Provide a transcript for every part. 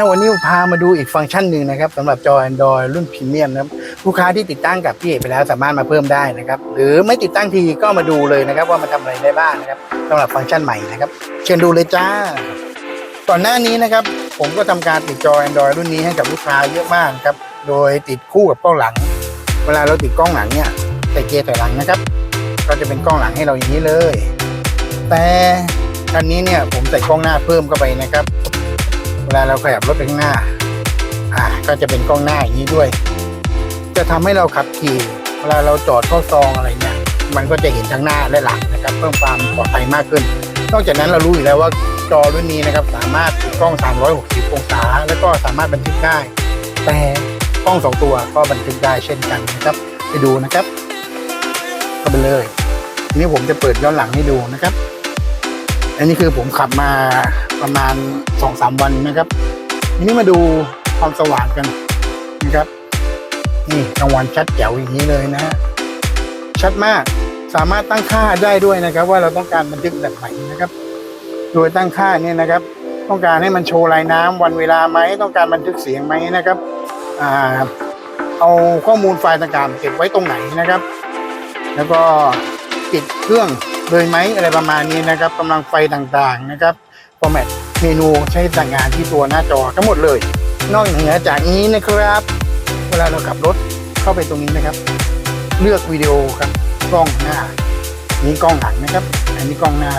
วันนี้พามาดูอีกฟังก์ชันหนึ่งนะครับสำหรับจอ Android รุ่นพรีเมียมนะครับลูกค้าที่ติดตั้งกับพี่เอกไปแล้วสามารถมาเพิ่มได้นะครับ หรือไม่ติดตั้งทีก็มาดูเลยนะครับ ว่ามันทำอะไรได้บ้างนะครับสำหรับฟังก์ชันใหม่นะครับ เชิญดูเลยจ้า ก่อนหน้านี้นะครับ ผมก็ทำการติดจอ Android รุ่นนี้ให้กับลูกค้าเยอะมากครับโดยติดคู่กับกล้องหลัง เวลาเราติดกล้องหลังเนี่ยใส่เกียร์ถอยหลังนะครับ ก็จะเป็นกล้องหลังให้เราอย่างนี้เลย แต่คันนี้เนี่ยผมใส่กล้องหน้าเพิ่มเข้าไปนะครับ เวลาเราขยับรถไปข้างหน้าอ่าก็จะเป็นกล้องหน้าอย่างนี้ด้วย จะทำให้เราขับขี่ เวลาเราจอดเข้าซองอะไรเนี่ยมันก็จะเห็นทั้งหน้าและหลังนะครับเพิ่มความปลอดภัยมากขึ้น นอกจากนั้นเรารู้อยู่แล้วว่าจอรุ่นนี้นะครับสามารถติดกล้อง 360 องศา แล้วก็สามารถบันทึกได้ แต่กล้องสองตัวก็บันทึกได้เช่นกันนะครับ ไปดูนะครับ ก็ไปเลยทีนี้ผมจะเปิดย้อนหลังให้ดูนะครับ อันนี้คือผมขับมา ประมาณสองสามวันนะครับทีนี้มาดูความสว่างกันนะครับ นี่กลางวันชัดแจ๋วอย่างนี้เลยนะฮะชัดมากสามารถตั้งค่าได้ด้วยนะครับ ว่าเราต้องการบันทึกแบบไหนนะครับ โดยตั้งค่าเนี่ยนะครับ ต้องการให้มันโชว์ลายน้ำวันเวลาไหมต้องการบันทึกเสียงไหมนะครับอ่าเอาข้อมูลไฟล์ต่างๆเก็บไว้ตรงไหนนะครับ แล้วก็ปิดเครื่อง เลยไหมอะไรประมาณนี้นะครับกำลังไฟต่างๆนะครับฟอร์แมตเมนูใช้สั่งงานที่ตัวหน้าจอทั้งหมดเลย นอกเหนือจากนี้นะครับ เวลาเราขับรถเข้าไปตรงนี้นะครับ เลือกวิดีโอครับกล้องหน้านี่กล้องหลังนะครับ อันนี้กล้องหน้า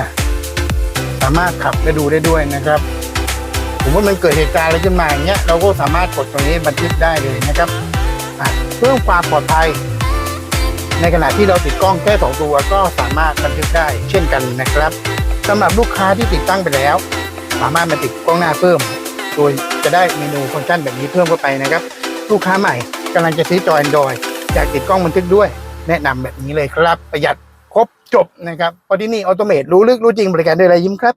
สามารถขับและดูได้ด้วยนะครับผมว่ามันเกิดเหตุการณ์อะไรขึ้นมาอย่างเงี้ยเราก็สามารถกดตรงนี้บันทึกได้เลยนะครับเพิ่มความปลอดภัย ในขณะที่เราติดกล้องแค่สองตัวก็สามารถบันทึกได้เช่นกันนะครับสำหรับลูกค้าที่ติดตั้งไปแล้ว สามารถมาติดกล้องหน้าเพิ่ม โดยจะได้เมนูฟังก์ชันแบบนี้เพิ่มเข้าไปนะครับ ลูกค้าใหม่กำลังจะซื้อจอ Android อยากติดกล้องบันทึกด้วย แนะนำแบบนี้เลยครับ ประหยัดครบจบนะครับเพราะที่นี่ออโตเมตรู้ลึกรู้จริงบริการด้วยรายยิ้มครับ